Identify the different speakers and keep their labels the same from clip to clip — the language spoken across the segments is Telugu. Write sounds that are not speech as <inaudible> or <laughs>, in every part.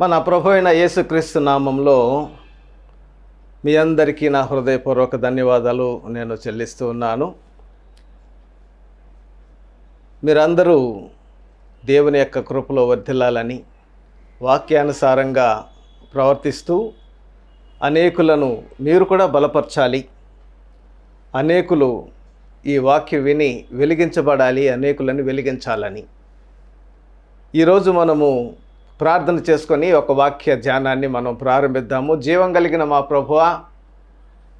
Speaker 1: మన ప్రభు అయిన యేసుక్రీస్తు నామంలో మీ అందరికీ నా హృదయపూర్వక ధన్యవాదాలు నేను చెల్లిస్తూ ఉన్నాను. మీరందరూ దేవుని యొక్క కృపలో వర్ధిల్లాలని వాక్యానుసారంగా ప్రవర్తిస్తూ అనేకులను మీరు కూడా బలపరచాలి. అనేకులు ఈ వాక్యం విని వెలిగించబడాలి అనేకులను వెలిగించాలని. ఈరోజు మనము ప్రార్థన చేసుకొని ఒక వాక్య ధ్యానాన్ని మనం ప్రారంభిద్దాము. జీవం కలిగిన మా ప్రభువ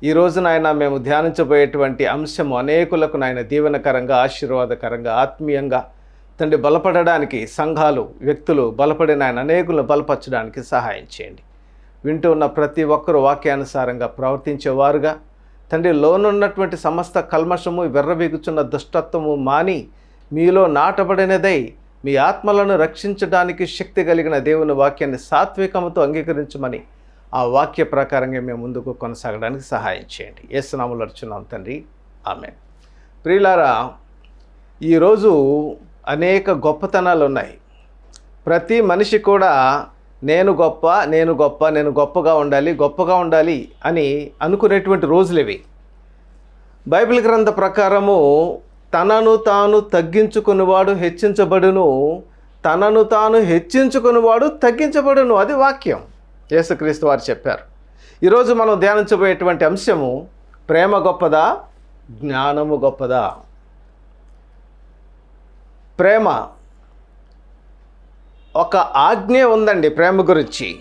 Speaker 1: ఈ రోజు నాయన మేము ధ్యానించబోయేటువంటి అంశము అనేకులకు నాయన దీవెనకరంగా ఆశీర్వాదకరంగా ఆత్మీయంగా. తండ్రి బలపడడానికి సంఘాలు వ్యక్తులు బలపడిన ఆయన అనేకులను బలపరచడానికి సహాయం చేయండి. వింటూ ఉన్న ప్రతి ఒక్కరూ వాక్యానుసారంగా ప్రవర్తించేవారుగా. తండ్రి లోనున్నటువంటి సమస్త కల్మషము వెర్రబిగుచున్న దుష్టత్వము మాని మీలో నాటబడినదై మీ ఆత్మలను రక్షించడానికి శక్తి కలిగిన దేవుని వాక్యాన్ని సాత్వికముతో అంగీకరించమని ఆ వాక్య ప్రకారంగా మేము ముందుకు కొనసాగడానికి సహాయం చేయండి. ఏసునాములు అర్చున్నాం తండ్రి. ఆమె ప్రియులారా ఈరోజు అనేక గొప్పతనాలు ఉన్నాయి. ప్రతి మనిషి కూడా నేను గొప్ప నేను గొప్ప నేను గొప్పగా ఉండాలి గొప్పగా ఉండాలి అని అనుకునేటువంటి రోజులు ఇవి. బైబిల్ గ్రంథ ప్రకారము తనను తాను తగ్గించుకునివాడు హెచ్చించబడును తనను తాను హెచ్చించుకునివాడు తగ్గించబడును. అది వాక్యం. యేసుక్రీస్తు వారు చెప్పారు. ఈరోజు మనం ధ్యానించబోయేటువంటి అంశము ప్రేమ గొప్పదా జ్ఞానము గొప్పదా? ప్రేమ ఒక ఆజ్ఞ ఉందండి ప్రేమ గురించి.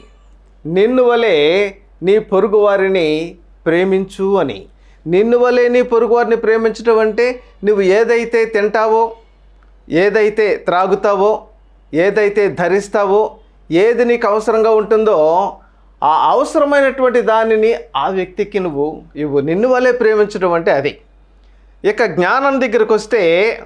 Speaker 1: నిన్ను వలె నీ పొరుగు వారిని ప్రేమించు అని. నిన్ను వలె నీ పొరుగు వారిని ప్రేమించడం అంటే నువ్వు ఏదైతే తింటావో ఏదైతే త్రాగుతావో ఏదైతే ధరిస్తావో ఏది నీకు అవసరంగా ఉంటుందో ఆ అవసరమైనటువంటి దానిని ఆ వ్యక్తికి నువ్వు ఇవ్వు. నిన్ను వలె ప్రేమించడం అంటే అది. ఇక జ్ఞానం దగ్గరికి వస్తే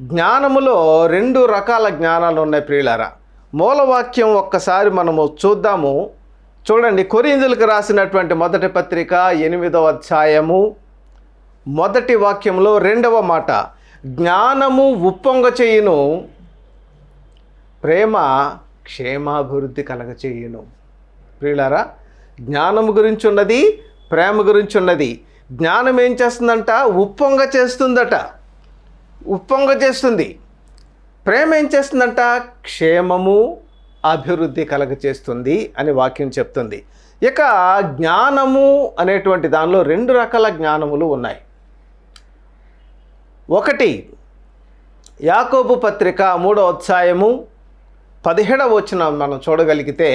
Speaker 1: జ్ఞానములో రెండు రకాల జ్ఞానాలు ఉన్నాయి ప్రియులారా. మూలవాక్యం ఒక్కసారి మనము చూద్దాము. చూడండి కొరిందులకు రాసినటువంటి మొదటి పత్రిక ఎనిమిదవ అధ్యాయము. మొదటి వాక్యంలో రెండవ మాట జ్ఞానము ఉప్పొంగ చేయును ప్రేమ క్షేమాభివృద్ధి కలగ చేయును ప్రియులారా జ్ఞానము గురించి ఉన్నది ప్రేమ గురించి ఉన్నది జ్ఞానం ఏం చేస్తుందంట? ఉప్పొంగ చేస్తుందట. ఉప్పొంగ చేస్తుంది. ప్రేమ ఏం చేస్తుందంట? క్షేమము అభివృద్ధి కలగచేస్తుంది అని వాక్యం చెప్తుంది. ఇక జ్ఞానము అనేటువంటి దానిలో రెండు రకాల జ్ఞానములు ఉన్నాయి. ఒకటి యాకోబు పత్రిక మూడో అధ్యాయము పదిహేడవ వచ్చిన మనం చూడగలిగితే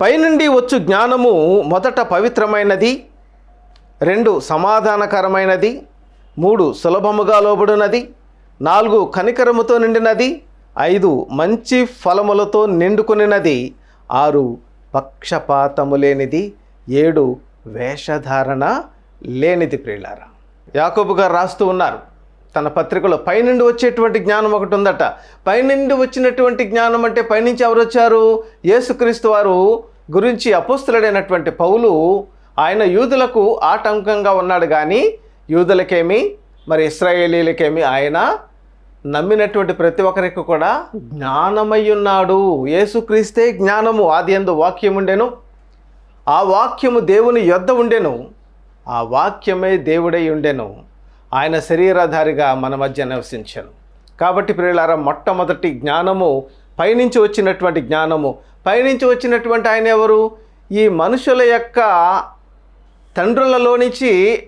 Speaker 1: పైనుండి వచ్చు జ్ఞానము మొదట పవిత్రమైనది రెండు సమాధానకరమైనది మూడు సులభముగా లోబడినది నాలుగు కనికరముతో నిండినది ఐదు మంచి ఫలములతో నిండుకునినది. ఆరు పక్షపాతము లేనిది. ఏడు వేషధారణ లేనిది ప్రియులారా. యాకోబు గారు రాస్తూ ఉన్నారు. తన పత్రికలో పైనుండి వచ్చేటువంటి జ్ఞానం ఒకటి ఉందట. పైనుండి వచ్చినటువంటి జ్ఞానం అంటే పైనుంచి ఎవరు వచ్చారు? యేసుక్రీస్తు వారు గురించి అపుస్తులడైనటువంటి పౌలు ఆయన యూదులకు ఆటంకంగా ఉన్నాడు కానీ యూదులకేమి? మరి ఇస్రాయేలీలకేమి? ఆయన నమ్మినటువంటి ప్రతి ఒక్కరికి కూడా జ్ఞానమై ఉన్నాడు యేసుక్రీస్తే జ్ఞానము. ఆది ఎందు వాక్యం ఉండెను. ఆ వాక్యము దేవుని యొద్ద ఉండెను. ఆ వాక్యమే దేవుడై ఉండెను. ఆయన శరీరధారిగా మన మధ్య నివసించాను. కాబట్టి ప్రియులారా మొట్టమొదటి జ్ఞానము పైనుంచి వచ్చినటువంటి జ్ఞానము. పైనుంచి వచ్చినటువంటి ఆయన ఎవరు? ఈ మనుషుల యొక్క తండ్రులలో నుంచి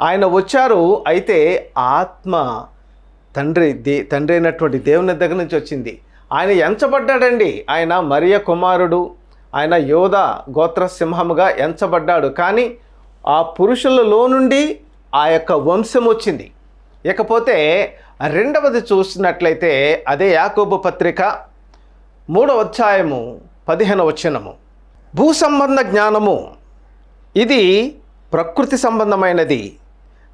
Speaker 1: ఆయన వచ్చారు. అయితే ఆత్మ తండ్రి దే తండ్రి అయినటువంటి దేవుని దగ్గర నుంచి వచ్చింది. ఆయన ఎంచబడ్డాడండి. ఆయన మరియ కుమారుడు ఆయన యోధ గోత్ర సింహముగా ఎంచబడ్డాడు. కానీ ఆ పురుషులలో నుండి ఆ యొక్క వంశం వచ్చింది. ఇకపోతే రెండవది చూసినట్లయితే అదే యాకోబు పత్రిక మూడవ అధ్యాయము పదిహేను వచనము. భూ సంబంధ జ్ఞానము. ఇది ప్రకృతి సంబంధమైనది.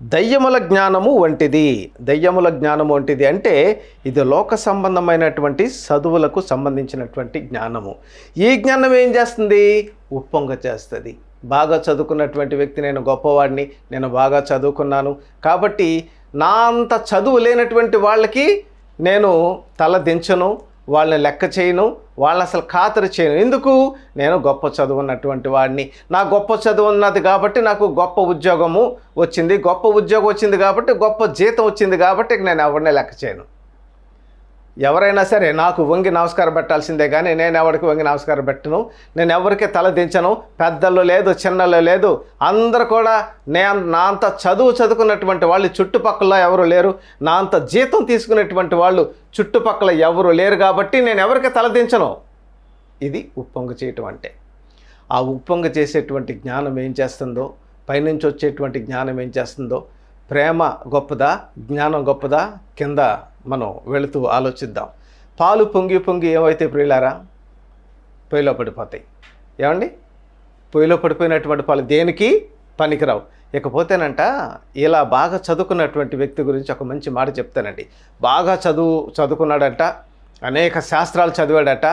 Speaker 1: దయ్యముల జ్ఞానము వంటిది. దయ్యముల జ్ఞానము వంటిది అంటే ఇది లోక సంబంధమైనటువంటి చదువులకు సంబంధించినటువంటి జ్ఞానము. ఈ జ్ఞానం ఏం చేస్తుంది? ఉప్పొంగ చేస్తుంది. బాగా చదువుకున్నటువంటి వ్యక్తి నేను గొప్పవాడిని నేను బాగా చదువుకున్నాను. కాబట్టి నా అంత చదువు లేనటువంటి వాళ్ళకి నేను తల దించను వాళ్ళని లెక్క చేయను వాళ్ళని అసలు ఖాతరు చేయను. ఎందుకు? నేను గొప్ప చదువున్నటువంటి వాడిని. నా గొప్ప చదువు ఉన్నది కాబట్టి నాకు గొప్ప ఉద్యోగము వచ్చింది. గొప్ప ఉద్యోగం వచ్చింది కాబట్టి గొప్ప జీతం వచ్చింది కాబట్టి నేను ఎవరిని లెక్క చేయను. ఎవరైనా సరే నాకు వంగి నమస్కారం పెట్టాల్సిందే కానీ నేను ఎవరికి వంగి నమస్కారం పెట్టను. నేను ఎవరికి తల దించను. పెద్దలు లేదు చిన్నలు లేదు. అందరు కూడా నేను నా అంత చదువు చదువుకున్నటువంటి వాళ్ళు చుట్టుపక్కల ఎవరు లేరు. నా అంత జీతం తీసుకునేటువంటి వాళ్ళు చుట్టుపక్కల ఎవరు లేరు కాబట్టి నేను ఎవరికి తల దించను. ఇది ఉప్పొంగు చేయటం అంటే. ఆ ఉప్పొంగు చేసేటువంటి జ్ఞానం ఏం చేస్తుందో పైనుంచి వచ్చేటువంటి జ్ఞానం ఏం చేస్తుందో ప్రేమ గొప్పదా? జ్ఞానం గొప్పదా? కింద మనం వెళుతూ ఆలోచిద్దాం. పాలు పొంగి పొంగి ఏమైతే ప్రియులారా? పొయ్యిలో పడిపోతాయి. ఏమండి? పొయ్యిలో పడిపోయినటువంటి పాలు దేనికి? పనికిరావు. ఇకపోతేనంట ఇలా బాగా చదువుకున్నటువంటి వ్యక్తి గురించి ఒక మంచి మాట చెప్తానండి. బాగా చదువు చదువుకున్నాడంట అనేక శాస్త్రాలు చదివాడట.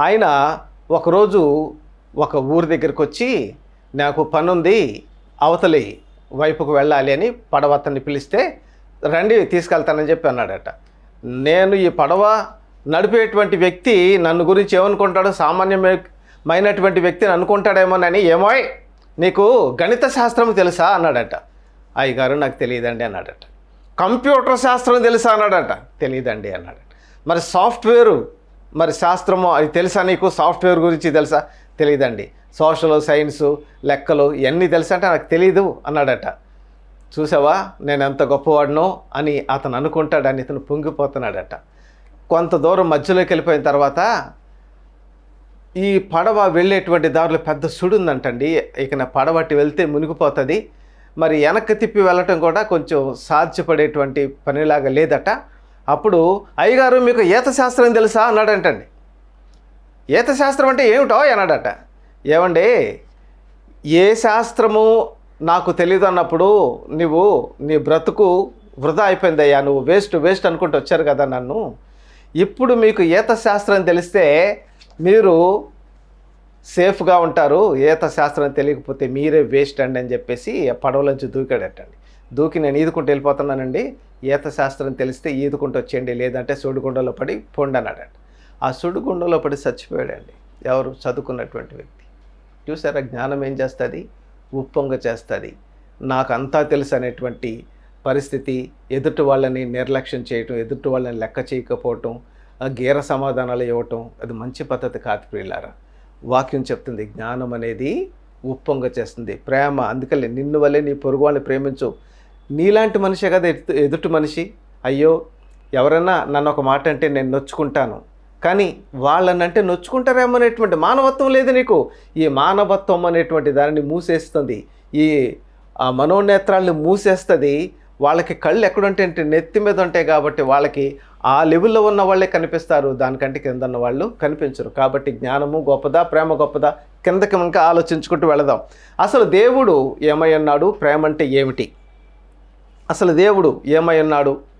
Speaker 1: ఆయన ఒకరోజు ఒక ఊరి దగ్గరికి వచ్చి నాకు పనుంది అవతలి వైపుకు వెళ్ళాలి అని పడవ అతన్ని పిలిస్తే రండి తీసుకెళ్తానని చెప్పి అన్నాడట. నేను ఈ పడవ నడిపేటువంటి వ్యక్తి నన్ను గురించి ఏమనుకుంటాడో సామాన్యమైనటువంటి వ్యక్తిని అనుకుంటాడేమోనని ఏమోయ్ నీకు గణిత శాస్త్రం తెలుసా? అన్నాడట. అయ్యగారు నాకు తెలియదండి అన్నాడట. కంప్యూటర్ శాస్త్రం తెలుసా? అన్నాడట. తెలియదండి అన్నాడట. మరి సాఫ్ట్వేరు మరి శాస్త్రము అది తెలుసా నీకు? సాఫ్ట్వేర్ గురించి తెలుసా? తెలియదండి సోషల్ సైన్సు లెక్కలు ఇవన్నీ తెలుసంటే నాకు తెలియదు అన్నాడట. చూసావా? నేను ఎంత గొప్పవాడినో అని అతను అనుకుంటాడని ఇతను పొంగిపోతున్నాడట. కొంత దూరం మధ్యలోకి వెళ్ళిపోయిన తర్వాత ఈ పడవ వెళ్ళేటువంటి దారిలో పెద్ద సుడుందంటండి ఇక నా వెళ్తే మునిగిపోతుంది. మరి వెనక్కి తిప్పి వెళ్ళటం కూడా కొంచెం సాధ్యపడేటువంటి పనిలాగా లేదట. అప్పుడు అయ్యగారు మీకు ఈత శాస్త్రం తెలుసా అన్నాడంటండి. ఈత శాస్త్రం అంటే ఏమిటో అన్నాడట. ఏమండి? ఏ శాస్త్రము నాకు తెలియదు అన్నప్పుడు నువ్వు నీ బ్రతుకు వృధా అయిపోయిందయ్యా నువ్వు వేస్ట్ వేస్ట్ అనుకుంటూ వచ్చారు కదా నన్ను. ఇప్పుడు మీకు ఈత శాస్త్రం తెలిస్తే మీరు సేఫ్గా ఉంటారు ఈత శాస్త్రం తెలియకపోతే మీరే వేస్ట్ అండి అని చెప్పేసి పడవలోంచి దూకాడటండి. దూకి నేను ఈదుకుంటూ వెళ్ళిపోతున్నానండి. ఈత శాస్త్రం తెలిస్తే ఈదుకుంటూ వచ్చేయండి లేదంటే సుడిగుండలో పడి పొండి అన్నాడండి. ఆ సుడిగుండలో పడి చచ్చిపోయాడండి. ఎవరు? చదువుకున్నటువంటి వ్యక్తి. చూసారా? జ్ఞానం ఏం చేస్తుంది? ఉప్పొంగ చేస్తుంది. నాకంతా తెలుసు అనేటువంటి పరిస్థితి ఎదుటి వాళ్ళని నిర్లక్ష్యం చేయటం ఎదుటి వాళ్ళని లెక్క చేయకపోవటం గీర సమాధానాలు ఇవ్వటం అది మంచి పద్ధతి కాదు ప్రియులారా. వాక్యం చెప్తుంది జ్ఞానం అనేది ఉప్పొంగ చేస్తుంది. ప్రేమ అందుకని నిన్ను వల్లే నీ పొరుగు వాళ్ళని ప్రేమించు. నీలాంటి మనిషే కదా ఎదుటి మనిషి? అయ్యో ఎవరైనా నన్ను ఒక మాట అంటే నేను నొచ్చుకుంటాను. కానీ వాళ్ళనంటే నొచ్చుకుంటారేమో అనేటువంటి మానవత్వం లేదు నీకు. ఈ మానవత్వం అనేటువంటి దానిని మూసేస్తుంది. ఈ ఆ మూసేస్తుంది. వాళ్ళకి కళ్ళు ఎక్కడుంటే అంటే నెత్తి మీద ఉంటాయి కాబట్టి వాళ్ళకి ఆ లెవెల్లో ఉన్న వాళ్ళే కనిపిస్తారు. దానికంటే కింద ఉన్న వాళ్ళు కనిపించరు. కాబట్టి జ్ఞానము గొప్పదా ప్రేమ గొప్పదా కిందకి ఇంకా ఆలోచించుకుంటూ వెళదాం. అసలు దేవుడు ఏమై అన్నాడు ప్రేమ అంటే ఏమిటి? అసలు దేవుడు ఏమై ఉన్నాడు?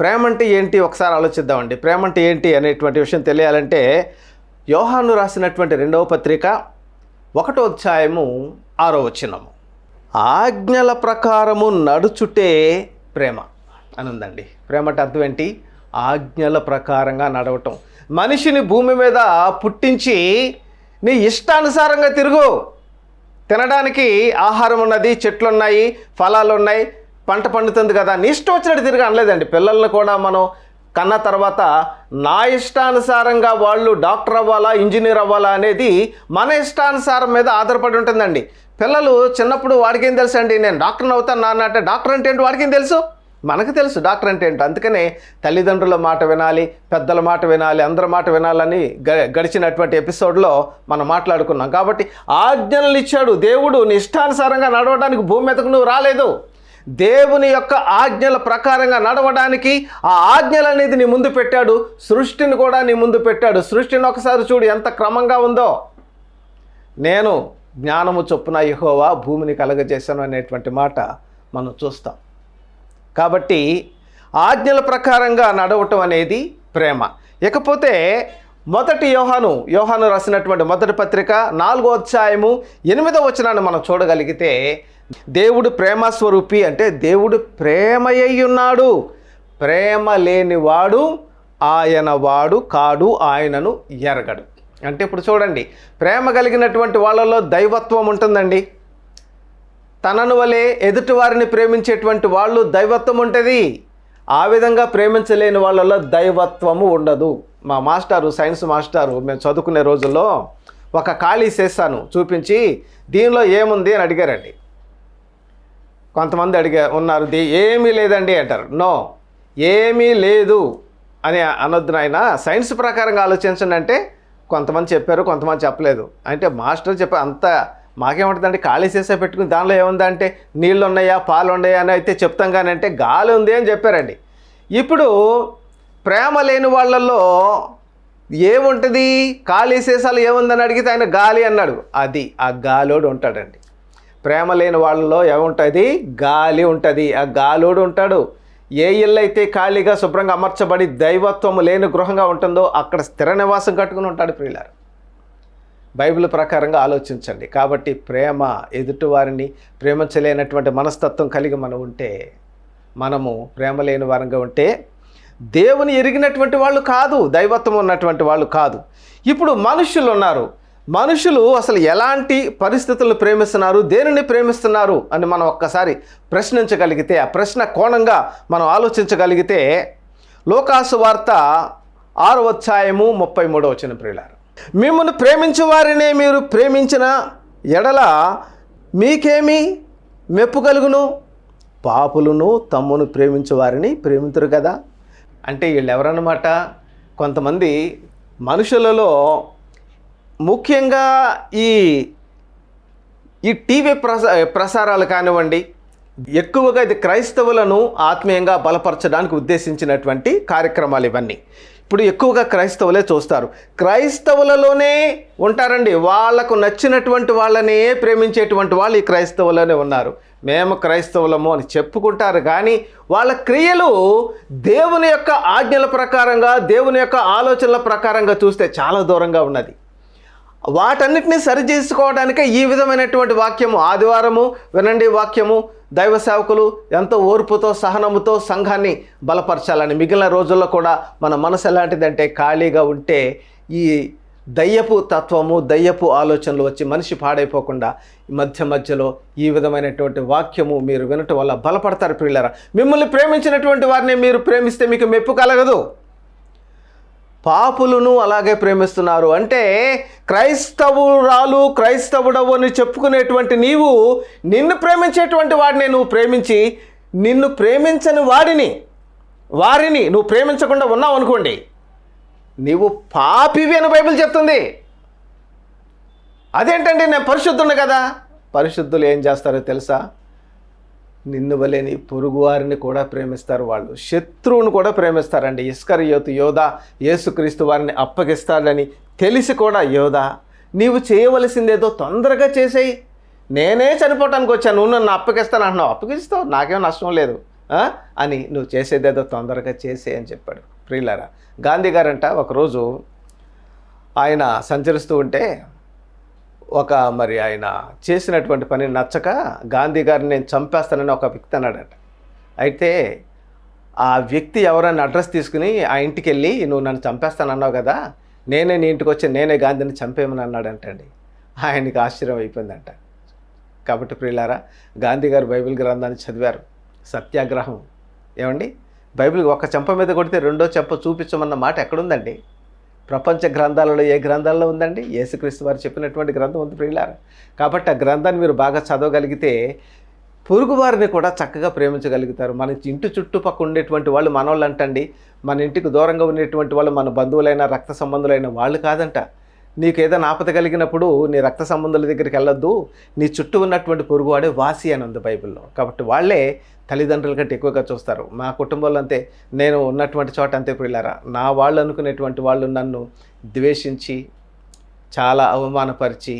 Speaker 1: ప్రేమ అంటే ఏంటి? ఒకసారి ఆలోచిద్దామండి. ప్రేమ అంటే ఏంటి అనేటువంటి విషయం తెలియాలంటే యోహాను రాసినటువంటి రెండవ పత్రిక ఒకటో అధ్యాయము ఆరో వచనము. ఆజ్ఞల ప్రకారము నడుచుటే ప్రేమ అని ఉందండి ప్రేమ అంటే అర్థం ఏంటి? ఆజ్ఞల ప్రకారంగా నడవటం. మనిషిని భూమి మీద పుట్టించి నీ ఇష్టానుసారంగా తిరుగు. తినడానికి ఆహారం ఉన్నది చెట్లు ఉన్నాయి ఫలాలు ఉన్నాయి పంట పండుతుంది కదా నీ ఇష్టం వచ్చినట్టు తిరిగి అనలేదండి. పిల్లల్ని కూడా మనం కన్న తర్వాత నా ఇష్టానుసారంగా వాళ్ళు డాక్టర్ అవ్వాలా ఇంజనీర్ అవ్వాలా అనేది మన ఇష్టానుసారం మీద ఆధారపడి ఉంటుందండి. పిల్లలు చిన్నప్పుడు వాడికేం తెలుసు అండి నేను డాక్టర్ని అవుతాను నాన్న అంటే డాక్టర్ అంటే ఏంటి వాడికేం తెలుసు? మనకు తెలుసు డాక్టర్ అంటే ఏంటో. అందుకనే తల్లిదండ్రుల మాట వినాలి పెద్దల మాట వినాలి అందరి మాట వినాలని గ గడిచినటువంటి ఎపిసోడ్లో మనం మాట్లాడుకున్నాం. కాబట్టి ఆజ్ఞలు ఇచ్చాడు దేవుడు నీ ఇష్టానుసారంగా నడవడానికి భూమి మీదకు నువ్వు రాలేదు. దేవుని యొక్క ఆజ్ఞల ప్రకారంగా నడవడానికి ఆ ఆజ్ఞలు అనేది నీ ముందు పెట్టాడు సృష్టిని కూడా నీ ముందు పెట్టాడు. సృష్టిని ఒకసారి చూడు ఎంత క్రమంగా ఉందో. నేను జ్ఞానము చొప్పున యహోవా భూమిని కలగజేశాను అనేటువంటి మాట మనం చూస్తాం. కాబట్టి ఆజ్ఞల ప్రకారంగా నడవటం అనేది ప్రేమ. ఇకపోతే మొదటి యోహాను యోహాను రాసినటువంటి మొదటి పత్రిక నాలుగో అధ్యాయము ఎనిమిదో వచనాన్ని మనం చూడగలిగితే దేవుడు ప్రేమ స్వరూపి అంటే దేవుడు ప్రేమయ్యి ఉన్నాడు ప్రేమ లేనివాడు ఆయన వాడు కాడు ఆయనను ఎరగడు. అంటే ఇప్పుడు చూడండి ప్రేమ కలిగినటువంటి వాళ్ళలో దైవత్వం ఉంటుందండి. తనను వలె ఎదుటివారిని ప్రేమించేటువంటి వాళ్ళు దైవత్వం ఉంటుంది. ఆ విధంగా ప్రేమించలేని వాళ్ళలో దైవత్వము ఉండదు. మా మాస్టారు సైన్స్ మాస్టారు మేము చదువుకునే రోజుల్లో ఒక ఖాళీ చేస్తాను చూపించి దీనిలో ఏముంది? అని అడిగారండి. కొంతమంది అడిగా ఉన్నారు దీ ఏమీ లేదండి అంటారు. నో ఏమీ లేదు అని అనొద్దు నాయన. సైన్స్ ప్రకారంగా ఆలోచించండి అంటే కొంతమంది చెప్పారు కొంతమంది చెప్పలేదు. అంటే మాస్టర్ చెప్పే అంత మాకేముంటుందంటే ఖాళీ చేసే పెట్టుకుని దానిలో ఏముందంటే నీళ్ళు ఉన్నాయా పాలు ఉన్నాయా అని అయితే చెప్తాం కానీ అంటే గాలి ఉంది అని చెప్పారండి. ఇప్పుడు ప్రేమ లేని వాళ్ళల్లో ఏముంటుంది? ఖాళీ శేషాలు ఏముందని అడిగితే ఆయన గాలి అన్నాడు. అది ఆ గాలోడు ఉంటాడండి. ప్రేమ లేని వాళ్ళలో ఏముంటుంది? గాలి ఉంటుంది. ఆ గాలోడు ఉంటాడు. ఏ ఇల్లు అయితే ఖాళీగా శుభ్రంగా అమర్చబడి దైవత్వం లేని గృహంగా ఉంటుందో అక్కడ స్థిర నివాసం కట్టుకుని ఉంటాడు ప్రియులారు. బైబిల్ ప్రకారంగా ఆలోచించండి. కాబట్టి ప్రేమ ఎదుటివారిని ప్రేమించలేనటువంటి మనస్తత్వం కలిగి మనం ఉంటే మనము ప్రేమ లేని వారంగా ఉంటే దేవుని ఎరిగినటువంటి వాళ్ళు కాదు దైవత్వం ఉన్నటువంటి వాళ్ళు కాదు. ఇప్పుడు మనుషులు ఉన్నారు. మనుషులు అసలు ఎలాంటి పరిస్థితులను ప్రేమిస్తున్నారు? దేనిని ప్రేమిస్తున్నారు? అని మనం ఒక్కసారి ప్రశ్నించగలిగితే ఆ ప్రశ్న కోణంగా మనం ఆలోచించగలిగితే లోకాసు వార్త ఆరు అధ్యాయము ముప్పై మూడో వచ్చిన ప్రియులారు మిమ్మల్ని ప్రేమించే వారినే మీరు ప్రేమించిన ఎడల మీకేమి మెప్పు కలుగును? పాపులను తమ్మును ప్రేమించే వారిని ప్రేమితురు కదా? అంటే వీళ్ళు ఎవరన్నమాట కొంతమంది మనుషులలో ముఖ్యంగా ఈ ఈ టీవీ ప్రసా ప్రసారాలు కానివ్వండి ఎక్కువగా ఇది క్రైస్తవులను ఆత్మీయంగా బలపరచడానికి ఉద్దేశించినటువంటి కార్యక్రమాలు ఇవన్నీ. ఇప్పుడు ఎక్కువగా క్రైస్తవులే చూస్తారు. క్రైస్తవులలోనే ఉంటారండి. వాళ్ళకు నచ్చినటువంటి వాళ్ళనే ప్రేమించేటువంటి వాళ్ళు ఈ క్రైస్తవులోనే ఉన్నారు. మేము క్రైస్తవులము అని చెప్పుకుంటారు కానీ వాళ్ళ క్రియలు దేవుని యొక్క ఆజ్ఞల ప్రకారంగా దేవుని యొక్క ఆలోచనల ప్రకారంగా చూస్తే చాలా దూరంగా ఉన్నది. వాటన్నిటిని సరిచేసుకోవడానికే ఈ విధమైనటువంటి వాక్యము ఆదివారము వినండి వాక్యము. దైవ సేవకులు ఎంతో ఓర్పుతో సహనముతో సంఘాన్ని బలపరచాలని మిగిలిన రోజుల్లో కూడా మన మనసు ఎలాంటిదంటే ఖాళీగా ఉంటే ఈ దయ్యపు తత్వము దయ్యపు ఆలోచనలు వచ్చి మనిషి పాడైపోకుండా మధ్య మధ్యలో ఈ విధమైనటువంటి వాక్యము మీరు వినటం వల్ల బలపడతారు పిల్లరా మిమ్మల్ని ప్రేమించినటువంటి వారిని మీరు ప్రేమిస్తే మీకు మెప్పు కలగదు. పాపులను అలాగే ప్రేమిస్తున్నారు. అంటే క్రైస్తవురాలు క్రైస్తవుడవు అని చెప్పుకునేటువంటి నీవు నిన్ను ప్రేమించేటువంటి వాడిని నువ్వు ప్రేమించి నిన్ను ప్రేమించని వాడిని వారిని నువ్వు ప్రేమించకుండా ఉన్నావు అనుకోండి నీవు పాపివి అని బైబిల్ చెప్తుంది. అదేంటండి? నేను పరిశుద్ధుని కదా. పరిశుద్ధులు ఏం చేస్తారో తెలుసా? నిన్ను వలేని పొరుగువారిని కూడా ప్రేమిస్తారు వాళ్ళు. శత్రువును కూడా ప్రేమిస్తారండి. ఇస్కర్ యోతు యోధ యేసుక్రీస్తు వారిని అప్పగిస్తాడని తెలిసి కూడా యోధ నీవు చేయవలసిందేదో తొందరగా చేసేయి. నేనే చనిపోవటానికి వచ్చాను నువ్వు నన్ను అప్పగిస్తాను అంటున్నావు. అప్పగిస్తావు నాకేం నష్టం లేదు. అని నువ్వు చేసేదేదో తొందరగా చేసే అని చెప్పాడు. ప్రియులారా గాంధీ గారంట ఒకరోజు ఆయన సంచరిస్తూ ఉంటే ఒక మరి ఆయన చేసినటువంటి పని నచ్చక గాంధీ గారిని నేను చంపేస్తానని ఒక వ్యక్తి అన్నాడట. అయితే ఆ వ్యక్తి ఎవరైనా అడ్రస్ తీసుకుని ఆ ఇంటికి వెళ్ళి నువ్వు నన్ను చంపేస్తానన్నావు కదా నేనే నీ ఇంటికి వచ్చి నేనే గాంధీని చంపేయమని అన్నాడంటండి ఆయనకి ఆశ్చర్యం అయిపోయిందంట. కాబట్టి ప్రియులారా గాంధీ గారు బైబిల్ గ్రంథాన్ని చదివారు. సత్యాగ్రహం. ఏమండి? బైబిల్ ఒక చెంప మీద కొడితే రెండో చెంప చూపించమన్న మాట ఎక్కడుందండి? ప్రపంచ గ్రంథాలలో ఏ గ్రంథాల్లో ఉందండి? యేసుక్రీస్తు వారు చెప్పినటువంటి గ్రంథం ఉంది ప్రియులారా. కాబట్టి ఆ గ్రంథాన్ని మీరు బాగా చదవగలిగితే పొరుగు వారిని కూడా చక్కగా ప్రేమించగలుగుతారు. మన ఇంటి చుట్టుపక్క ఉండేటువంటి వాళ్ళు మనోళ్ళు అంటండి మన ఇంటికి దూరంగా ఉండేటువంటి వాళ్ళు మన బంధువులైన రక్త సంబంధులైన వాళ్ళు కాదంట. నీకు ఏదైనా ఆపద కలిగినప్పుడు నీ రక్త సంబంధుల దగ్గరికి వెళ్ళొద్దు. నీ చుట్టూ ఉన్నటువంటి పొరుగువాడే వాసి అని ఉంది బైబిల్లో. కాబట్టి వాళ్ళే తల్లిదండ్రుల కంటే ఎక్కువగా చూస్తారు. మా కుటుంబంలో అంతే. నేను ఉన్నటువంటి చోట అంతే పిల్లారా నా వాళ్ళు అనుకునేటువంటి వాళ్ళు నన్ను ద్వేషించి చాలా అవమానపరిచి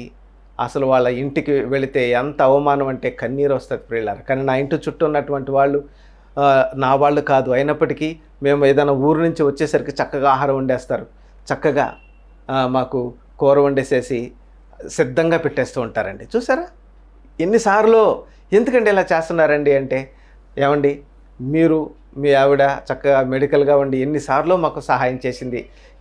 Speaker 1: అసలు వాళ్ళ ఇంటికి వెళితే ఎంత అవమానం అంటే కన్నీరు వస్తుంది ప్రియులారు. కానీ నా ఇంటి చుట్టూ ఉన్నటువంటి వాళ్ళు నా వాళ్ళు కాదు. అయినప్పటికీ మేము ఏదైనా ఊరు నుంచి వచ్చేసరికి చక్కగా ఆహారం వండేస్తారు. చక్కగా మాకు కూర వండేసేసి సిద్ధంగా పెట్టేస్తూ ఉంటారండి. చూసారా? ఎన్నిసార్లు ఎందుకండి ఇలా చేస్తున్నారండి అంటే ఏమండి? మీరు మీ ఆవిడ చక్కగా మెడికల్గా ఉండి ఎన్నిసార్లు మాకు సహాయం చేసింది.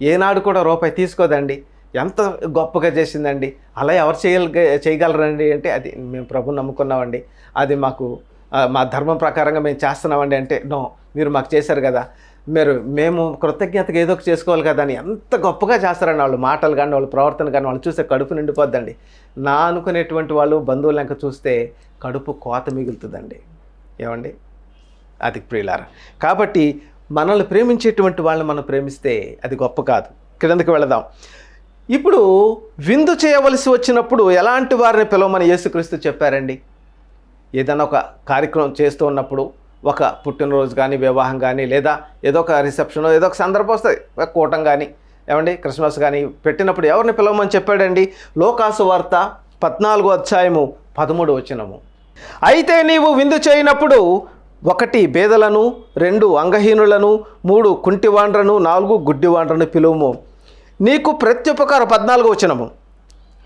Speaker 1: ఏనాడు కూడా రూపాయి తీసుకోదండి. ఎంత గొప్పగా చేసిందండి. అలా ఎవరు చేయగల చేయగలరండి అంటే అది మేము ప్రభు నమ్ముకున్నామండి. అది మాకు మా ధర్మం ప్రకారంగా మేము చేస్తున్నామండి అంటే నో మీరు మాకు చేశారు కదా. మీరు మేము కృతజ్ఞతగా ఏదో ఒకటి చేసుకోవాలి కదా అని ఎంత గొప్పగా చేస్తారండి వాళ్ళు మాటలు కానీ వాళ్ళ ప్రవర్తన కానీ వాళ్ళు చూస్తే కడుపు నిండిపోద్దండి. నా అనుకునేటువంటి వాళ్ళు బంధువులు ఇంకా చూస్తే కడుపు కోత మిగులుతుందండి. ఏమండి? అది ప్రియులారా. కాబట్టి మనల్ని ప్రేమించేటువంటి వాళ్ళని మనం ప్రేమిస్తే అది గొప్ప కాదు. కిందకి వెళదాం. ఇప్పుడు విందు చేయవలసి వచ్చినప్పుడు ఎలాంటి వారిని పిలవమని యేసుక్రీస్తు చెప్పారండి? ఏదైనా ఒక కార్యక్రమం చేస్తూ ఉన్నప్పుడు ఒక పుట్టినరోజు కానీ వివాహం కానీ లేదా ఏదో ఒక రిసెప్షన్ ఏదో ఒక సందర్భం వస్తుంది. ఒక కూటం కానీ ఏమండి క్రిస్మస్ కానీ పెట్టినప్పుడు ఎవరిని పిలవమని చెప్పాడండి? లోకాసు వార్త పద్నాలుగు అధ్యాయము పదమూడు వచ్చినము అయితే నీవు విందు చేయనప్పుడు ఒకటి బేదలను రెండు అంగహీనులను మూడు కుంటివాండ్రను నాలుగు గుడ్డివాండ్రను పిలువము. నీకు ప్రత్యుపకారం పద్నాలుగు వచ్చినము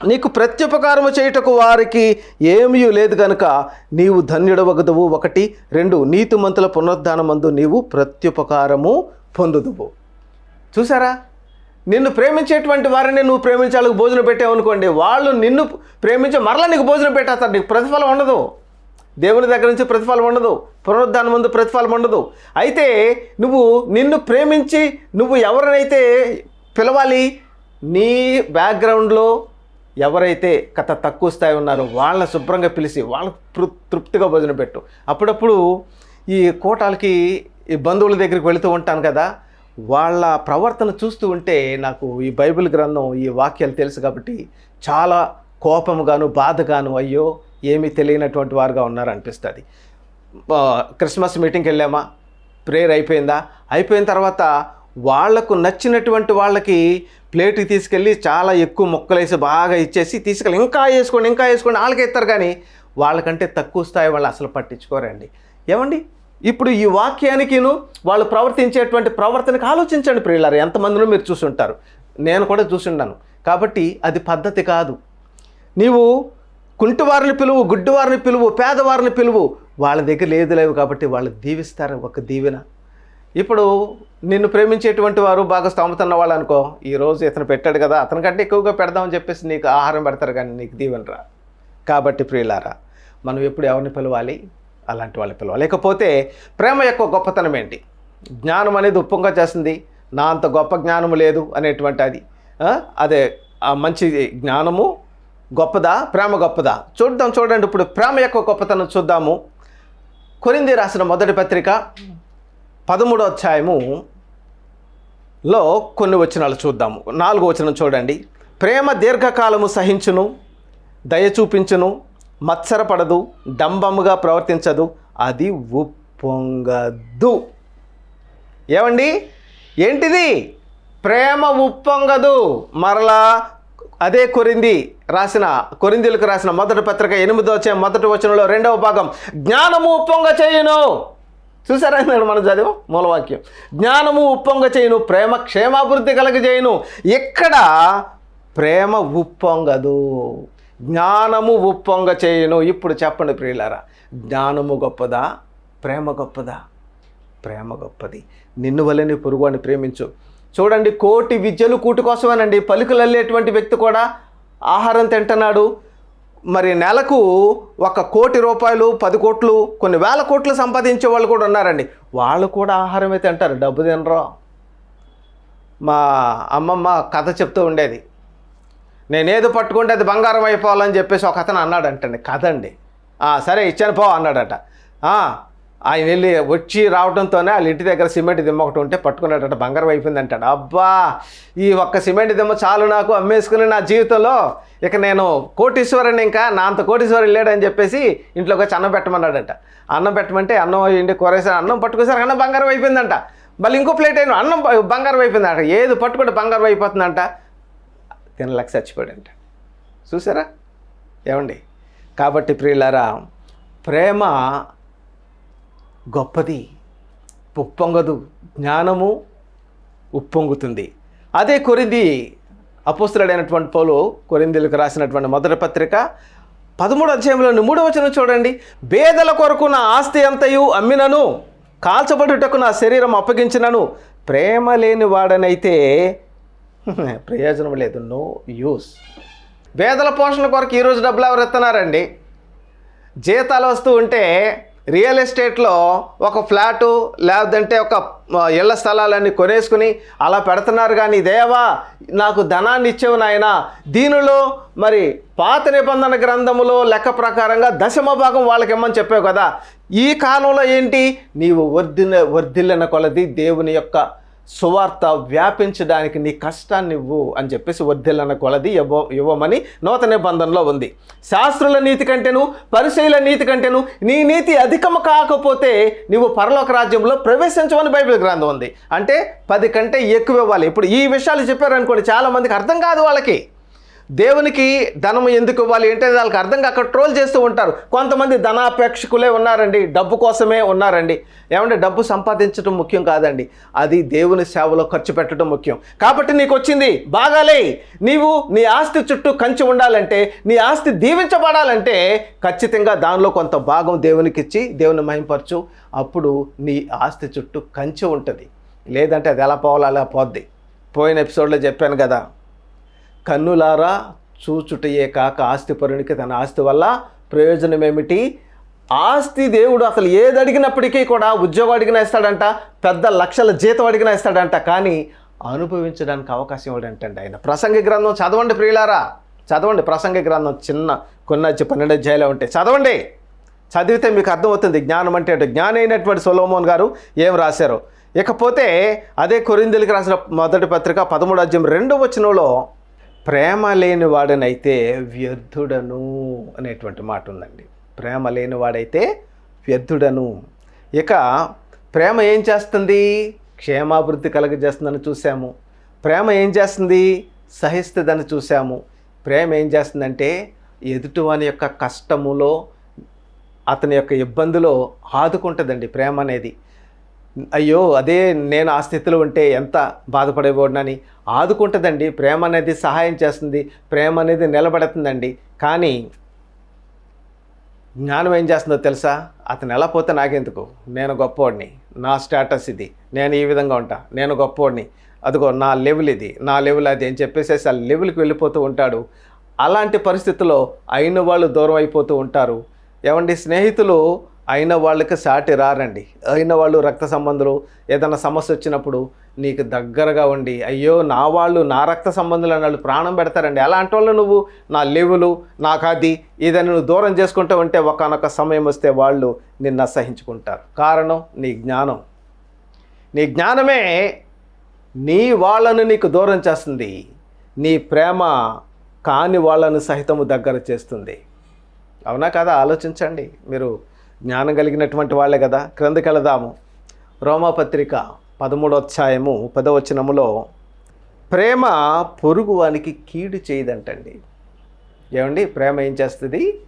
Speaker 1: నీకు ప్రత్యుపకారము చేయుటకు వారికి ఏమీ లేదు గనుక నీవు ధన్యుడవగదువు. ఒకటి. రెండు. నీతిమంతుల పునరుద్ధానమందు నీవు ప్రత్యుపకారము పొందుదువు. చూసారా నిన్ను ప్రేమించేటువంటి వారిని నువ్వు ప్రేమించాలకు భోజనం పెట్టావు అనుకోండి వాళ్ళు నిన్ను ప్రేమించి మరలా నీకు భోజనం పెట్టేస్తారు. నీకు ప్రతిఫలం ఉండదు. దేవుని దగ్గర నుంచి ప్రతిఫలం ఉండదు. పునరుద్ధానం ముందు ప్రతిఫలం ఉండదు. అయితే నువ్వు నిన్ను ప్రేమించి నువ్వు ఎవరినైతే పిలవాలి నీ బ్యాక్గ్రౌండ్లో ఎవరైతే కథ తక్కువ స్థాయి ఉన్నారో వాళ్ళని శుభ్రంగా పిలిచి వాళ్ళ తృ- తృప్తిగా భోజనం పెట్టు. అప్పుడప్పుడు ఈ కోటాలకి ఈ బంధువుల దగ్గరికి వెళుతూ ఉంటాను కదా వాళ్ళ ప్రవర్తన చూస్తూ ఉంటే నాకు ఈ బైబిల్ గ్రంథం ఈ వాక్యాలు తెలుసు కాబట్టి చాలా కోపముగాను బాధగాను అయ్యో ఏమీ తెలియనటువంటి వారుగా ఉన్నారు అనిపిస్తుంది క్రిస్మస్ మీటింగ్కి వెళ్ళామా? ప్రేయర్ అయిపోయిందా? అయిపోయిన తర్వాత వాళ్ళకు నచ్చినటువంటి వాళ్ళకి ప్లేట్కి తీసుకెళ్ళి చాలా ఎక్కువ ముక్కలేసి బాగా ఇచ్చేసి తీసుకెళ్ళి ఇంకా వేసుకోండి ఇంకా వేసుకోండి వాళ్ళకి ఇస్తారు కానీ వాళ్ళకంటే తక్కువ స్థాయి వాళ్ళు అసలు పట్టించుకోరండి. ఏమండి? ఇప్పుడు ఈ వాక్యానికిను వాళ్ళు ప్రవర్తించేటువంటి ప్రవర్తనకు ఆలోచించండి ప్రియులారు ఎంతమందిలో మీరు చూసుంటారు. నేను కూడా చూసుండాను. కాబట్టి అది పద్ధతి కాదు. నీవు కుంటివారిని పిలువు గుడ్డివారిని పిలువు పేదవారిని పిలువు వాళ్ళ దగ్గర లేదు లేవు కాబట్టి వాళ్ళు దీవిస్తారు ఒక దీవెన. ఇప్పుడు నిన్ను ప్రేమించేటువంటి వారు బాగా స్తోమతన్న వాళ్ళు అనుకో ఈరోజు ఇతను పెట్టాడు కదా అతనికంటే ఎక్కువగా పెడదామని చెప్పేసి నీకు ఆహారం పెడతారు కానీ నీకు దీవెనరా. కాబట్టి ప్రియులారా మనం ఎప్పుడు ఎవరిని పిలవాలి? అలాంటి వాళ్ళని పిలవాలి. లేకపోతే ప్రేమ యొక్క గొప్పతనం ఏంటి? జ్ఞానం అనేది ఉప్పంగా చేస్తుంది. నా అంత గొప్ప జ్ఞానము లేదు అనేటువంటి అది అదే ఆ మంచి జ్ఞానము గొప్పదా? ప్రేమ గొప్పదా? చూద్దాం చూడండి ఇప్పుడు ప్రేమ యొక్క గొప్పతనం చూద్దాము. కొరింది రాసిన మొదటి పత్రిక పదమూడో అధ్యాయము లో కొన్ని వచనాలు చూద్దాము. నాలుగో వచనం చూడండి. ప్రేమ దీర్ఘకాలము సహించును దయ చూపించును మత్సరపడదు డంబముగా ప్రవర్తించదు అది ఉప్పొంగదు. ఏమండి? ఏంటిది? ప్రేమ ఉప్పొంగదు. మరలా అదే కొరింది రాసిన కొరిందులకు రాసిన మొదటి పత్రిక ఎనిమిదో వచ్చే మొదటి వచనంలో రెండవ భాగం. జ్ఞానము ఉప్పొంగ చేయును. చూసారా నేను మనం చదివాం? మూలవాక్యం. జ్ఞానము ఉప్పొంగ చేయను ప్రేమ క్షేమాభివృద్ధి కలగజేయను ఇక్కడ ప్రేమ ఉప్పొంగదు. జ్ఞానము ఉప్పొంగ చేయను. ఇప్పుడు చెప్పండి ప్రియులారా. జ్ఞానము గొప్పదా? ప్రేమ గొప్పదా? ప్రేమ గొప్పది. నిన్ను వల్లనే పొరుగుని ప్రేమించు. చూడండి కోటి విద్యలు కూటి కోసమేనండి పలుకులు అల్లేటువంటి వ్యక్తి కూడా ఆహారం తింటున్నాడు. మరి నెలకు ఒక కోటి రూపాయలు పది కోట్లు కొన్ని వేల కోట్లు సంపాదించే వాళ్ళు కూడా ఉన్నారండి. వాళ్ళు కూడా ఆహారమే తింటారు డబ్బు తినరా. మా అమ్మమ్మ కథ చెప్తూ ఉండేది. నేనేదో పట్టుకుంటే అది బంగారం అయిపోవాలని చెప్పేసి ఒక అతను అన్నాడంటండి కథ అండి సరే ఇచ్చాను పో అన్నాడట. ఆయన వెళ్ళి వచ్చి రావడంతోనే వాళ్ళ ఇంటి దగ్గర సిమెంట్ దిమ్మ ఒకటి ఉంటే పట్టుకున్నాడట బంగారం అయిపోయింది అంటాడు అబ్బా! ఈ ఒక్క సిమెంట్ దిమ్మ చాలు నాకు అమ్మేసుకుని నా జీవితంలో. ఇక నేను కోటీశ్వరుని ఇంకా నా అంత కోటీశ్వరుడు లేడని చెప్పేసి ఇంట్లోకి వచ్చి అన్నం పెట్టమన్నాడట. అన్నం పెట్టమంటే అన్నం ఇంటి కూరేసారి అన్నం పట్టుకోసారి అన్నం బంగారం అయిపోయిందంట. మళ్ళీ ఇంకో ప్లేట్ అయిన అన్నం బంగారం అయిపోయిందంట. ఏది పట్టుకుంటే బంగారం అయిపోతుందంట. తినలేక చచ్చిపోయాడంట. చూసారా? ఏమండి? కాబట్టి ప్రియులారా ప్రేమ గొప్పది. ఉప్పొంగదు. జ్ఞానము ఉప్పొంగుతుంది. అదే కొరింది అపోస్తుడైనటువంటి పౌలు కొరిందీలకు రాసినటువంటి మొదటి పత్రిక పదమూడు అధ్యాయంలోని మూడవ వచనం చూడండి. బేదల కొరకు నా ఆస్తి అంతయు అమ్మినను కాల్చబడుటకు నా శరీరం అప్పగించినను ప్రేమ లేని వాడనైతే <laughs> ప్రయోజనం లేదు. No use. వేదల పోషణ కొరకు ఈరోజు డబ్బులు ఎవరు ఇస్తున్నారండి జీతాలు వస్తూ ఉంటే రియల్ ఎస్టేట్లో ఒక ఫ్లాటు లేదంటే ఒక ఇళ్ళ స్థలాలన్నీ కొనేసుకుని అలా పెడుతున్నారు కానీ దేవా నాకు ధనాన్ని ఇచ్చేవు నాయన. దీనిలో మరి పాత నిబంధన గ్రంథములో లెక్క ప్రకారంగా దశమ భాగం వాళ్ళకి ఇమ్మని చెప్పావు కదా. ఈ కాలంలో ఏంటి? నీవు వర్ధిన వర్ధిల్లిన కొలది దేవుని యొక్క సువార్త వ్యాపించడానికి నీ కష్టాన్ని ఇవ్వు అని చెప్పేసి వర్ధిల్లన కొలది ఇవ్వ ఇవ్వమని నూతన నిబంధనలో ఉంది. శాస్త్రుల నీతి కంటేను పరిశీల నీతి కంటేను నీ నీతి అధికము కాకపోతే నువ్వు పరలోక రాజ్యంలో ప్రవేశించమని బైబిల్ గ్రంథం ఉంది. అంటే పది కంటే ఎక్కువ ఇవ్వాలి. ఇప్పుడు ఈ విషయాలు చెప్పారనుకోండి చాలామందికి అర్థం కాదు వాళ్ళకి. దేవునికి ధనం ఎందుకు ఇవ్వాలి అంటే వాళ్ళకి అర్థం కాక ట్రోల్ చేస్తూ ఉంటారు. కొంతమంది ధనాపేక్షకులే ఉన్నారండి. డబ్బు కోసమే ఉన్నారండి. ఏమంటే డబ్బు సంపాదించడం ముఖ్యం కాదండి. అది దేవుని సేవలో ఖర్చు పెట్టడం ముఖ్యం. కాబట్టి నీకు వచ్చింది బాగాలే. నీవు నీ ఆస్తి చుట్టూ కంచి ఉండాలంటే నీ ఆస్తి దీవించబడాలంటే ఖచ్చితంగా దానిలో కొంత భాగం దేవునికి ఇచ్చి దేవుని మహింపరచు. అప్పుడు నీ ఆస్తి చుట్టూ కంచి ఉంటుంది. లేదంటే అది ఎలా పోవాలో అలా పోద్ది. పోయిన ఎపిసోడ్లో చెప్పాను కదా. కన్నులారా చూచుటయే కాక ఆస్తిపరునికి తన ఆస్తి వల్ల ప్రయోజనం ఏమిటి ఆస్తి దేవుడు అసలు ఏది అడిగినప్పటికీ కూడా ఉద్యోగం అడిగినా ఇస్తాడంట పెద్ద లక్షల జీతం అడిగినా ఇస్తాడంట కానీ అనుభవించడానికి అవకాశం ఇవ్వడంటండి ఆయన? ప్రసంగి గ్రంథం చదవండి ప్రియులారా. చదవండి ప్రసంగి గ్రంథం చిన్న కొన్నచ్చి పన్నెండు అధ్యాయులు ఉంటాయి చదవండి. చదివితే మీకు అర్థమవుతుంది జ్ఞానం అంటే ఏంటో. జ్ఞాని అయినటువంటి సొలోమోన్ గారు ఏం రాశారు? ఇకపోతే అదే కొరిందులకి రాసిన మొదటి పత్రిక పదమూడు అధ్యాయం రెండు వచనంలో ప్రేమ లేని వాడనైతే వ్యర్థుడను అనేటువంటి మాట ఉందండి ప్రేమ లేని వాడైతే వ్యర్థుడను. ఇక ప్రేమ ఏం చేస్తుంది? క్షేమాభివృద్ధి కలగజేస్తుందని చూసాము ప్రేమ ఏం చేస్తుంది? సహిస్తుందని చూసాము ప్రేమ ఏం చేస్తుందంటే ఎదుటివాని యొక్క కష్టములో అతని యొక్క ఇబ్బందిలో ఆదుకుంటుందండి ప్రేమ అనేది. అయ్యో అదే నేను ఆ స్థితిలో ఉంటే ఎంత బాధపడేవాడినని ఆదుకుంటుందండి. ప్రేమ అనేది సహాయం చేస్తుంది. ప్రేమ అనేది నిలబడుతుందండి. కానీ జ్ఞానం ఏం చేస్తుందో తెలుసా? అతను ఎలా పోతే నాకెందుకు? నేను గొప్పవాడిని నా స్టేటస్ ఇది. నేను ఈ విధంగా ఉంటా. నేను గొప్పవాడిని అదిగో నా లెవెల్ ఇది. నా లెవెల్ అది అని చెప్పేసేసి ఆ లెవెల్కి వెళ్ళిపోతూ ఉంటాడు. అలాంటి పరిస్థితుల్లో అయిన వాళ్ళు దూరం అయిపోతూ ఉంటారు. ఏమండి? స్నేహితులు అయిన వాళ్ళకి సాటి రారండి. అయిన వాళ్ళు రక్త సంబంధులు ఏదైనా సమస్య వచ్చినప్పుడు నీకు దగ్గరగా ఉండి అయ్యో నా వాళ్ళు నా రక్త సంబంధులు అన్న వాళ్ళు ప్రాణం పెడతారండి. అలాంటి వాళ్ళు నువ్వు నా లేవులు నాకు అది ఇదని నువ్వు దూరం చేసుకుంటూ ఉంటే ఒకనొక సమయం వస్తే వాళ్ళు నిన్ను అసహించుకుంటారు. కారణం నీ జ్ఞానం. నీ జ్ఞానమే నీ వాళ్ళను నీకు దూరం చేస్తుంది. నీ ప్రేమ కాని వాళ్ళను సహితము దగ్గర చేస్తుంది. అవునా కదా? ఆలోచించండి. మీరు జ్ఞానం కలిగినటువంటి వాళ్ళే కదా. క్రిందకెళదాము రోమాపత్రిక పదమూడోధ్యాయము పదవచనములో ప్రేమ పొరుగువానికి కీడు చేయదంటండి. ఏమండి? ప్రేమ ఏం చేస్తుంది?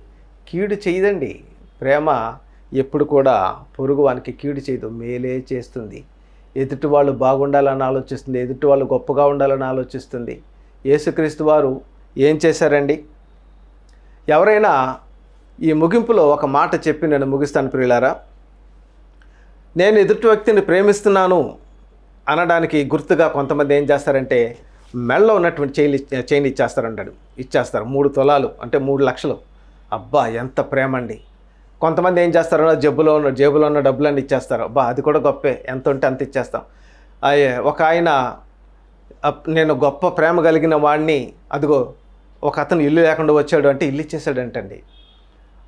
Speaker 1: కీడు చేయదండి. ప్రేమ ఎప్పుడు కూడా పొరుగువానికి కీడు చేయదు మేలే చేస్తుంది. ఎదుటి వాళ్ళు బాగుండాలని ఆలోచిస్తుంది ఎదుటి వాళ్ళు గొప్పగా ఉండాలని ఆలోచిస్తుంది. యేసుక్రీస్తు వారు ఏం చేశారండి? ఎవరైనా ఈ ముగింపులో ఒక మాట చెప్పి నేను ముగిస్తాను ప్రియులారా. నేను ఎదుటి వ్యక్తిని ప్రేమిస్తున్నాను అనడానికి గుర్తుగా కొంతమంది ఏం చేస్తారంటే మెడలో ఉన్నటువంటి చైన్ చైన్ ఇచ్చేస్తారంటాడు. ఇచ్చేస్తారు. మూడు తులాలు అంటే మూడు లక్షలు. అబ్బా ఎంత ప్రేమ అండి కొంతమంది ఏం చేస్తారో? జబ్బులో ఉన్న జేబులో ఉన్న డబ్బులన్నీ ఇచ్చేస్తారు. అబ్బా అది కూడా గొప్పే. ఎంత ఉంటే అంత ఇచ్చేస్తాం. అయ్యే ఒక ఆయన అప్- నేను గొప్ప ప్రేమ కలిగిన వాడిని అదిగో ఒక అతను ఇల్లు లేకుండా వచ్చాడు అంటే ఇల్లు ఇచ్చేసాడంటండి.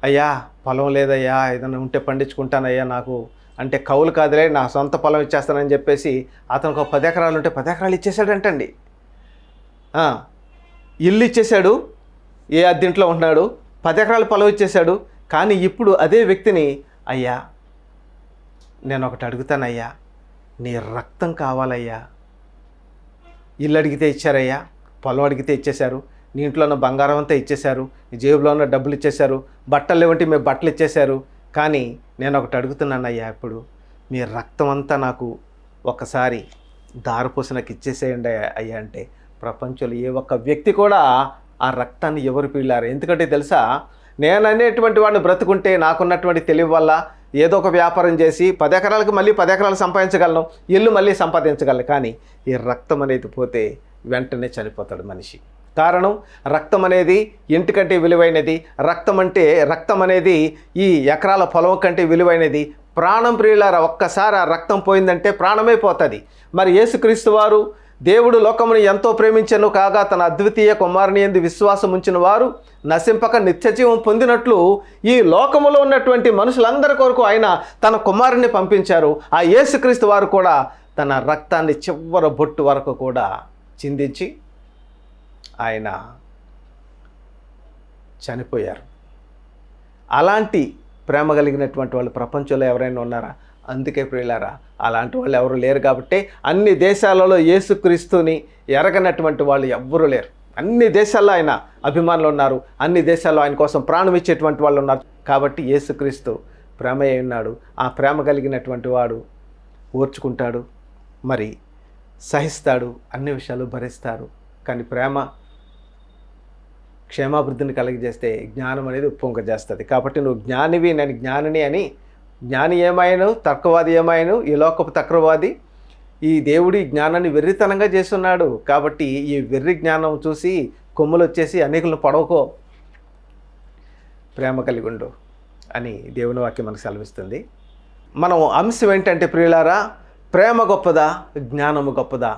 Speaker 1: అయ్యా పొలం లేదయ్యా ఏదైనా ఉంటే పండించుకుంటానయ్యా నాకు. అంటే కౌలు కాదులే నా సొంత పొలం ఇచ్చేస్తానని చెప్పేసి అతనికి ఒక పది ఎకరాలు ఉంటే పది ఎకరాలు ఇచ్చేసాడంటండి ఇల్లు ఇచ్చేశాడు ఏ అద్దెంట్లో ఉంటున్నాడు పది ఎకరాల పొలం ఇచ్చేశాడు కానీ ఇప్పుడు అదే వ్యక్తిని అయ్యా నేను ఒకటి అడుగుతానయ్యా నీ రక్తం కావాలయ్యా. ఇల్లు అడిగితే ఇచ్చారయ్యా పొలం అడిగితే ఇచ్చేశారు నీ ఇంట్లో ఉన్న బంగారం అంతా ఇచ్చేశారు నీ జేబులో ఉన్న డబ్బులు ఇచ్చేశారు బట్టలు లేవంటే మేము బట్టలు ఇచ్చేశారు కానీ నేను ఒకటి అడుగుతున్నాను అయ్యా ఇప్పుడు మీ రక్తం అంతా నాకు ఒకసారి దారిపోసి నాకు ఇచ్చేసేయండి అయ్యా అంటే ప్రపంచంలో ఏ ఒక్క వ్యక్తి కూడా ఆ రక్తాన్ని ఎవరు పీళ్ళారు ఎందుకంటే తెలుసా నేను అనేటువంటి వాడిని బ్రతుకుంటే నాకున్నటువంటి తెలివి వల్ల ఏదో ఒక వ్యాపారం చేసి పది ఎకరాలకు మళ్ళీ పది ఎకరాలు సంపాదించగలను ఇల్లు మళ్ళీ సంపాదించగలను. కానీ ఈ రక్తం అనేది పోతే వెంటనే చనిపోతాడు మనిషి. కారణం రక్తం అనేది ఇంటికంటే విలువైనది. రక్తం అంటే రక్తం అనేది ఈ ఎకరాల పొలం కంటే విలువైనది. ప్రాణం ప్రియులారా ఒక్కసారి ఆ రక్తం పోయిందంటే ప్రాణమే పోతుంది. మరి యేసుక్రీస్తు వారు దేవుడు లోకమును ఎంతో ప్రేమించను కాగా తన అద్వితీయ కుమారుని ఎందు విశ్వాసం ఉంచిన వారు నశింపక నిత్యజీవం పొందినట్లు ఈ లోకములో ఉన్నటువంటి మనుషులందరి కొరకు ఆయన తన కుమారుని పంపించారు. ఆ యేసుక్రీస్తు వారు కూడా తన రక్తాన్ని చివర బొట్టు వరకు కూడా చిందించి ఆయన చనిపోయారు. అలాంటి ప్రేమ కలిగినటువంటి వాళ్ళు ప్రపంచంలో ఎవరైనా ఉన్నారా? అందుకే ప్రియులారా అలాంటి వాళ్ళు ఎవరు లేరు కాబట్టి అన్ని దేశాలలో యేసుక్రీస్తుని ఎరగనటువంటి వాళ్ళు ఎవ్వరూ లేరు. అన్ని దేశాల్లో ఆయన అభిమానులు ఉన్నారు. అన్ని దేశాల్లో ఆయన కోసం ప్రాణం ఇచ్చేటువంటి వాళ్ళు ఉన్నారు. కాబట్టి యేసుక్రీస్తు ప్రేమ అయి ఉన్నాడు. ఆ ప్రేమ కలిగినటువంటి వాడు ఓర్చుకుంటాడు. మరి సహిస్తాడు. అన్ని విషయాలు భరిస్తారు కానీ ప్రేమ క్షేమాభివృద్ధిని కలిగజేస్తే జ్ఞానం అనేది ఉప్పొంగజేస్తుంది. కాబట్టి నువ్వు జ్ఞానివి నేను జ్ఞానిని అని జ్ఞాని ఏమాయను తర్కవాది ఏమాయను ఈ లోకపు తక్రవాది ఈ దేవుడి జ్ఞానాన్ని వెర్రితనంగా చేస్తున్నాడు. కాబట్టి ఈ వెర్రి జ్ఞానం చూసి కొమ్ములు వచ్చేసి అనేకులను పడవకో ప్రేమ కలిగి ఉండు అని దేవుని వాక్యం మనకు సెలవిస్తుంది. మనం అంశం ఏంటంటే ప్రియులారా ప్రేమ గొప్పదా జ్ఞానము గొప్పదా?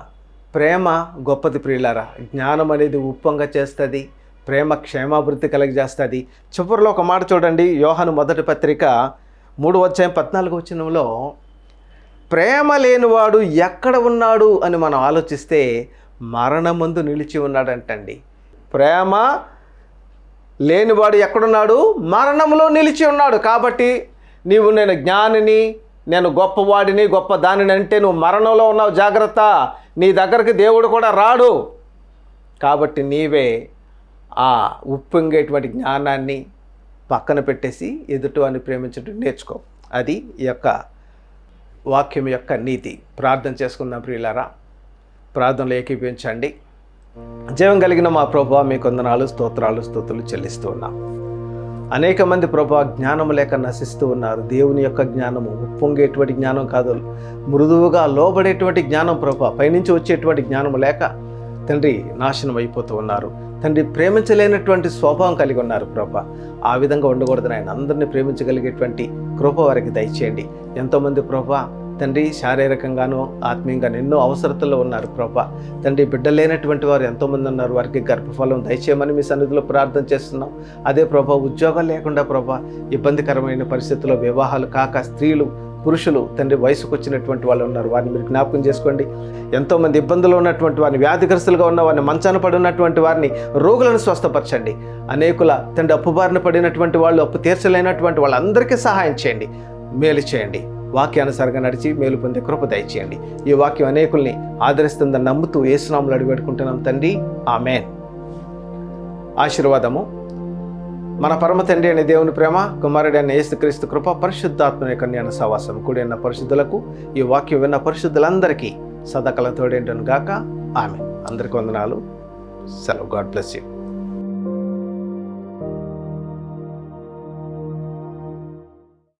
Speaker 1: ప్రేమ గొప్పది ప్రియులారా జ్ఞానం అనేది ఉప్పంగా చేస్తుంది ప్రేమ క్షేమాభివృద్ధి కలిగజేస్తుంది. చివరిలో ఒక మాట చూడండి. యోహాను మొదటి పత్రిక మూడు వచ్చాయం పద్నాలుగు వచ్చినంలో ప్రేమ లేనివాడు ఎక్కడ ఉన్నాడు అని మనం ఆలోచిస్తే మరణమందు నిలిచి ఉన్నాడంటండి. ప్రేమ లేనివాడు ఎక్కడున్నాడు? మరణంలో నిలిచి ఉన్నాడు. కాబట్టి నీవు నేను జ్ఞానిని నేను గొప్పవాడిని గొప్ప దానిని అంటే నువ్వు మరణంలో ఉన్నావు. జాగ్రత్త. నీ దగ్గరికి దేవుడు కూడా రాడు. కాబట్టి నీవే ఆ ఉప్పొంగేటువంటి జ్ఞానాన్ని పక్కన పెట్టేసి ఎదుటివాడిని ప్రేమించడం నేర్చుకో. అది ఈ యొక్క వాక్యం యొక్క నీతి. ప్రార్థన చేసుకుందాం ప్రియులారా. ప్రార్థనలు ఏకీపించండి జీవం కలిగిన మా ప్రభావ మీ కొందనాలు స్తోత్రాలు స్తోత్రులు చెల్లిస్తూ ఉన్నాం. అనేక మంది ప్రభా జ్ఞానం లేక నశిస్తూ ఉన్నారు. దేవుని యొక్క జ్ఞానము ఉప్పొంగేటువంటి జ్ఞానం కాదు. మృదువుగా లోబడేటువంటి జ్ఞానం ప్రభా పైనుంచి వచ్చేటువంటి జ్ఞానం లేక తండ్రి నాశనం అయిపోతూ ఉన్నారు. తండ్రి ప్రేమించలేనటువంటి స్వభావం కలిగి ఉన్నారు ప్రభా. ఆ విధంగా ఉండకూడదు ఆయన అందరినీ ప్రేమించగలిగేటువంటి కృప వారికి దయచేయండి. ఎంతోమంది ప్రభా తండ్రి శారీరకంగానూ ఆత్మీయంగా ఎన్నో అవసరతల్లో ఉన్నారు ప్రభా. తండ్రి బిడ్డ లేనటువంటి వారు ఎంతోమంది ఉన్నారు వారికి గర్భఫలం దయచేయమని మీ సన్నిధిలో ప్రార్థన చేస్తున్నాం. అదే ప్రభా ఉద్యోగాలు లేకుండా ప్రభా ఇబ్బందికరమైన పరిస్థితుల్లో వివాహాలు కాక స్త్రీలు పురుషులు తండ్రి వయసుకు వచ్చినటువంటి వాళ్ళు ఉన్నారు. వారిని మీరు జ్ఞాపకం చేసుకోండి. ఎంతోమంది ఇబ్బందులు ఉన్నటువంటి వారిని వ్యాధిగ్రస్తులుగా ఉన్న వారిని మంచాన పడి ఉన్నటువంటి వారిని రోగులను స్వస్థపరచండి. అనేకుల తండ్రి అప్పుబారిన పడినటువంటి వాళ్ళు అప్పు తీర్చలేనటువంటి వాళ్ళందరికీ సహాయం చేయండి. మేలు చేయండి. వాక్యానుసారంగా నడిచి మేలు పొందే కృప దయచేయండి. ఈ వాక్యం అనేకుల్ని ఆదరిస్తుందని నమ్ముతూ ఏసునాములు అడిగి పెట్టుకుంటున్నాం తండ్రి. ఆమెన్. ఆశీర్వాదము. మన పరమ తండ్రి అనే దేవుని ప్రేమ కుమారుడు అనే యేసుక్రీస్తు కృప పరిశుద్ధాత్మ యొక్క జ్ఞాన సవాసం. కూడి ఉన్న పరిశుద్ధులకు ఈ వాక్యం విన్న పరిశుద్ధులందరికీ సదకల తోడేంటను గాక ఆమె అందరికి వందనాలు. సెలవు. God bless you.